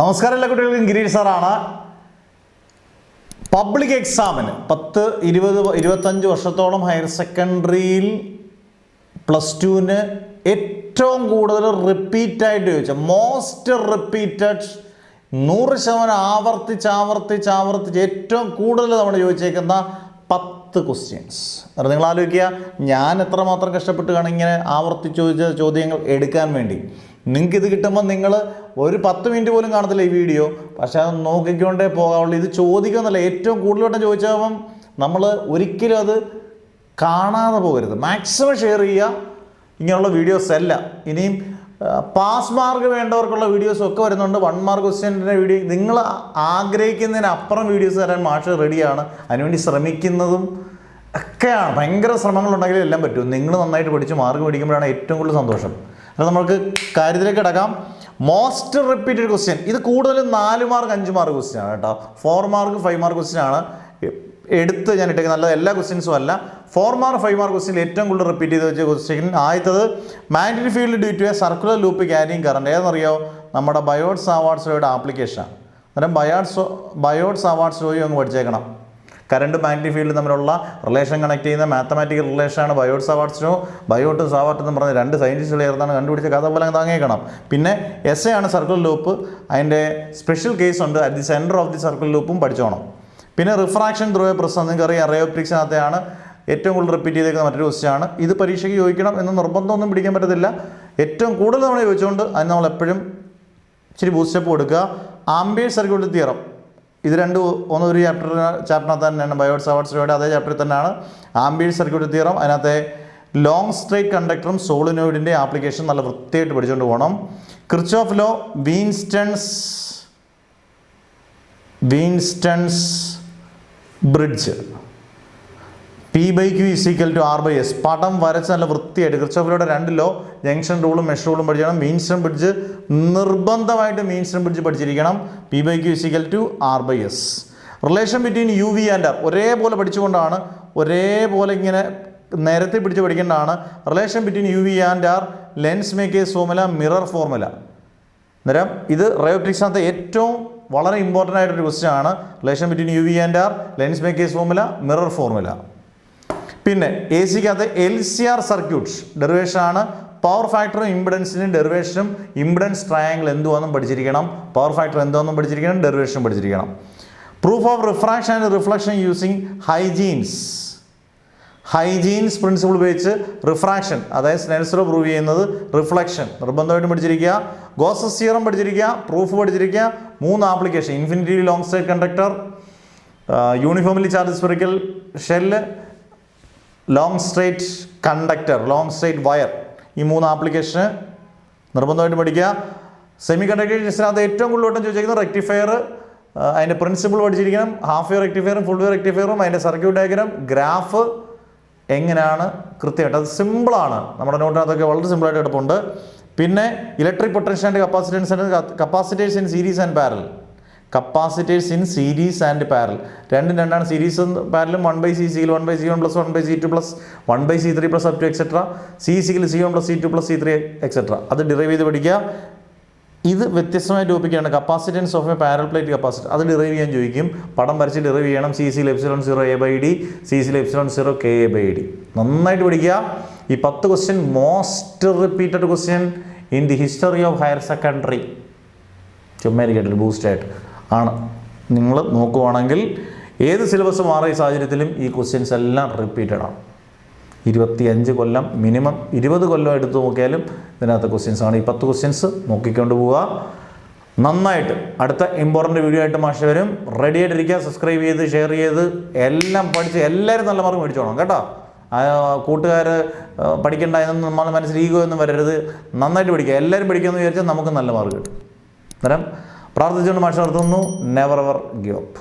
നമസ്കാരം എല്ലാ കുട്ടികൾക്കും. ഗിരീഷ് സാറാണ്. പബ്ലിക് എക്സാമിന് പത്ത് ഇരുപത് ഇരുപത്തഞ്ച് വർഷത്തോളം ഹയർ സെക്കൻഡറിയിൽ പ്ലസ് ടുവിന് ഏറ്റവും കൂടുതൽ റിപ്പീറ്റായിട്ട് ചോദിച്ച മോസ്റ്റ് റിപ്പീറ്റഡ് നൂറ് ശതമാനം ആവർത്തിച്ച് ആവർത്തിച്ച് ആവർത്തിച്ച് ഏറ്റവും കൂടുതൽ നമ്മൾ ചോദിച്ചേക്കുന്ന പത്ത് ക്വസ്റ്റ്യൻസ് അത് നിങ്ങൾ ആലോചിക്കുക ഞാൻ എത്രമാത്രം കഷ്ടപ്പെട്ടുകയാണ് ഇങ്ങനെ ആവർത്തിച്ച് ചോദിച്ച ചോദ്യങ്ങൾ എടുക്കാൻ വേണ്ടി. നിങ്ങൾക്ക് ഇത് കിട്ടുമ്പോൾ നിങ്ങൾ ഒരു പത്ത് മിനിറ്റ് പോലും കാണത്തില്ല ഈ വീഡിയോ പക്ഷേ അത് നോക്കിക്കൊണ്ടേ പോകാവുള്ളൂ. ഇത് ചോദിക്കുന്നില്ല ഏറ്റവും കൂടുതൽ ചോദിച്ചാകുമ്പം നമ്മൾ ഒരിക്കലും അത് കാണാതെ പോകരുത്. മാക്സിമം ഷെയർ ചെയ്യുക. ഇങ്ങനെയുള്ള വീഡിയോസ് അല്ല. ഇനിയും പാസ് മാർക്ക് വേണ്ടവർക്കുള്ള വീഡിയോസ് ഒക്കെ വരുന്നുണ്ട്. വൺ മാർക്ക് ക്വസ്റ്റ്യന്റെ വീഡിയോ നിങ്ങൾ ആഗ്രഹിക്കുന്നതിനപ്പുറം വീഡിയോസ് തരാൻ മാഷ് റെഡിയാണ് അതിനുവേണ്ടി ശ്രമിക്കുന്നതും ഒക്കെയാണ്. ഭയങ്കര ശ്രമങ്ങളുണ്ടെങ്കിലും എല്ലാം പറ്റും. നിങ്ങൾ നന്നായിട്ട് പഠിച്ച് മാർക്ക് മേടിക്കുമ്പോഴാണ് ഏറ്റവും കൂടുതൽ സന്തോഷം. അപ്പോൾ നമുക്ക് കാര്യത്തിലേക്ക് കിടക്കാം. മോസ്റ്റ് റിപ്പീറ്റഡ് ക്വസ്റ്റ്യൻ ഇത് കൂടുതലും നാല് മാർക്ക് അഞ്ച് മാർക്ക് ക്വസ്റ്റ്യൻ ആണ് കേട്ടോ. Four mark five mark question ആണ്. എടുത്ത് ഞാൻ ഇട്ടേക്കുന്നത്. നല്ല എല്ലാ ക്വസ്റ്റ്യൻസും അല്ല. Four mark five mark question ഏറ്റവും കൂടുതൽ റിപ്പീറ്റ് ചെയ്ത് വെച്ച ക്വസ്റ്റ്യൻ ആദ്യത്തത് magnetic field due to a circular loop carrying current ഏതെന്നറിയോ? നമ്മുടെ ബയോട്സ് അവാർഡ്സ് ലോയുടെ ആപ്ലിക്കേഷനാണ് അന്നേരം ബയോട്സ് അവാർഡ്സ് ലോയും അങ്ങ് പഠിച്ചേക്കണം. കറണ്ട് മാഗ്നറ്റിക് ഫീൽഡ് തമ്മിലുള്ള റിലേഷൻ കണക്ട് ചെയ്യുന്ന മാത്തമാറ്റിക്കൽ റിലേഷനാണ് ബയോട്സ് അവാർഡ്സിനോ ബയോട്ടും അവാർഡ്സ് എന്ന് പറഞ്ഞ രണ്ട് സയന്റിസ്റ്റുകൾ ചേർന്നാണ് കണ്ടുപിടിച്ച കഥ പോലെ താങ്ങേക്കണം പിന്നെ എസ് എ ആണ് സർക്കിൾ ലൂപ്പ് അതിന്റെ സ്പെഷ്യൽ കേസ് ഉണ്ട്. At the centre of the circle ലൂപ്പും പഠിച്ചോണം. പിന്നെ റിഫ്രാക്ഷൻ ത്രൂ എ പ്രസ് നിങ്ങൾക്ക് അറിയാം റയോപ്റ്റിക്സിനകത്തെയാണ് ഏറ്റവും കൂടുതൽ റിപ്പീറ്റ് ചെയ്തേക്കുന്ന മറ്റൊരു ക്വസ്റ്റ്യാണ് ഇത് പരീക്ഷയ്ക്ക് ചോദിക്കണം എന്ന് നിർബന്ധമൊന്നും പിടിക്കാൻ പറ്റത്തില്ല. ഏറ്റവും കൂടുതൽ നമ്മൾ ചോദിച്ചുകൊണ്ട് അതിന് നമ്മൾ എപ്പോഴും ഇച്ചിരി ബൂസ്റ്റപ്പ് കൊടുക്കുക. ആംബിയർ സർക്യൂട്ട് തിയറം ഇത് രണ്ട് ഒന്ന് ഒരു ചാപ്റ്റർ ചാപ്റ്ററിനകത്ത് തന്നെയാണ്. ബയോട്സ് അവാർഡ്സിലൂടെ അതേ ചാപ്റ്ററിൽ തന്നെയാണ്. ആംബിയർ സർക്യൂട്ട് തിയറം അതിനകത്തെ ലോങ് സ്ട്രേറ്റ് കണ്ടക്ടറും സോളിനോയിഡിന്റെ ആപ്ലിക്കേഷൻ നല്ല വൃത്തിയായിട്ട് പഠിച്ചുകൊണ്ട് പോകണം Kirchhoff law Wheatstone's Wheatstone's bridge. P by Q is equal to R by S പടം വരച്ച് നല്ല വൃത്തിയായിട്ട് ക്രിസ്റ്റോഫിലൂടെ രണ്ട് ലോ ജംഗ്ഷൻ റൂളും മെഷ് റൂളും പഠിക്കണം മീൻസ്റ്റൺ ബ്രിഡ്ജ് നിർബന്ധമായിട്ട് മീൻസ്റ്റൺ ബ്രിഡ്ജ് പഠിച്ചിരിക്കണം. P by Q is equal to R by S relation between U V and R ഒരേപോലെ പഠിച്ചുകൊണ്ടാണ് ഒരേപോലെ ഇങ്ങനെ നേരത്തെ പിടിച്ച് പഠിക്കേണ്ടതാണ്. Relation between U V and R lens makers formula mirror formula അന്നേരം ഇത് റയോപ്റ്റിക്സിനകത്ത് ഏറ്റവും വളരെ ഇമ്പോർട്ടന്റ് ആയിട്ടൊരു ക്വസ്റ്റ്യൻ ആണ്. Relation between U V and R lens makers formula mirror formula പിന്നെ A സിക്കകത്ത് L C R circuits derivation ആണ്. പവർ ഫാക്ടറും ഇമ്പിഡൻസിനും ഡെറിവേഷനും ഇമ്പിഡൻസ് ട്രയാങ്കിൾ എന്തുവാന്നും പഠിച്ചിരിക്കണം. പവർ ഫാക്ടർ എന്തുവാന്നും പഠിച്ചിരിക്കണം ഡെറിവേഷനും പഠിച്ചിരിക്കണം. Proof of refraction and reflection using Huygens Huygens principle ഉപയോഗിച്ച് refraction അതായത് സ്നെൽസറോ പ്രൂവ് ചെയ്യുന്നത് റിഫ്ലക്ഷൻ. നിർബന്ധമായിട്ടും പഠിച്ചിരിക്കുക. ഗോസസ് സീറം പഠിച്ചിരിക്കുക പ്രൂഫ് പഠിച്ചിരിക്കുക. മൂന്ന് application. Infinity long straight conductor uniformly charge spherical shell long straight conductor long straight wire ഈ മൂന്ന് ആപ്ലിക്കേഷന് നിർബന്ധമായിട്ടും പഠിക്കുക. സെമി കണ്ടക്ടേഴ്സിനകത്ത് ഏറ്റവും കൂടുതൽ വട്ടം ചോദിച്ചിരിക്കുന്നത് റെക്ടിഫയർ അതിന്റെ പ്രിൻസിപ്പിൾ പഠിച്ചിരിക്കണം. ഹാഫ് ഇയർ റെക്ടിഫയറും ഫുൾ ഇയർ റെക്ടിഫയറും അതിന്റെ സർക്യൂട്ട് ഡയഗ്രാം ഗ്രാഫ് എങ്ങനെയാണ് കൃത്യമായിട്ട്? അത് സിമ്പിളാണ് നമ്മുടെ നോട്ടിനകത്തൊക്കെ വളരെ സിമ്പിളായിട്ട് എടുപ്പുണ്ട്. പിന്നെ electric potential and capacitance and capacitors in series and parallel capacitors in series and parallel രണ്ടും രണ്ടാണ്. സീരീസ് പാരലും വൺ ബൈ സി സിയിൽ one by C one plus one by C two plus one by C three plus up to etcetera C സിയിൽ C one plus C two plus C three etcetera അത് derive ചെയ്ത് പഠിക്കുക. ഇത് വ്യത്യസ്തമായ ടോപ്പിക്കാണ് capacitance of a parallel plate capacity അത് derive ചെയ്യാൻ ചോദിക്കും. പടം വരച്ച് ഡിറൈവ് ചെയ്യണം. C C epsilon zero A by D C C epsilon zero K A by D നന്നായിട്ട് പഠിക്കുക. ഈ പത്ത് question most repeated question in the history of higher secondary ചുമ്മാരിക്കട്ടെ boost ബൂസ്റ്റായിട്ട് ആണ്. നിങ്ങൾ നോക്കുവാണെങ്കിൽ ഏത് സിലബസ് മാറിയ സാഹചര്യത്തിലും ഈ ക്വസ്റ്റ്യൻസ് എല്ലാം റിപ്പീറ്റഡ് ആണ്. ഇരുപത്തിയഞ്ച് കൊല്ലം മിനിമം ഇരുപത് കൊല്ലം എടുത്തു നോക്കിയാലും ഇതിനകത്ത് ക്വസ്റ്റ്യൻസ് ആണ്. ഈ പത്ത് ക്വസ്റ്റ്യൻസ് നോക്കിക്കൊണ്ട് പോവുക. നന്നായിട്ട്. അടുത്ത ഇമ്പോർട്ടന്റ് വീഡിയോ ആയിട്ട് മാഷ് വരും. റെഡി ആയിട്ടിരിക്കുക. സബ്സ്ക്രൈബ് ചെയ്ത് ഷെയർ ചെയ്ത് എല്ലാം പഠിച്ച് എല്ലാവരും നല്ല മാർക്ക് മേടിച്ചോണം കേട്ടോ. കൂട്ടുകാർ പഠിക്കണ്ട എന്നൊന്നും നമ്മൾ മനസ്സിൽ ഈഗോ ഒന്നും വരരുത്. നന്നായിട്ട് പഠിക്കുക. എല്ലാവരും പഠിക്കുമെന്ന് വിചാരിച്ചാൽ നമുക്ക് നല്ല മാർക്ക് കിട്ടും. അന്നേരം പ്രാർത്ഥിച്ചുകൊണ്ട് മാഷ് നിർത്തുന്നു. Never ever give up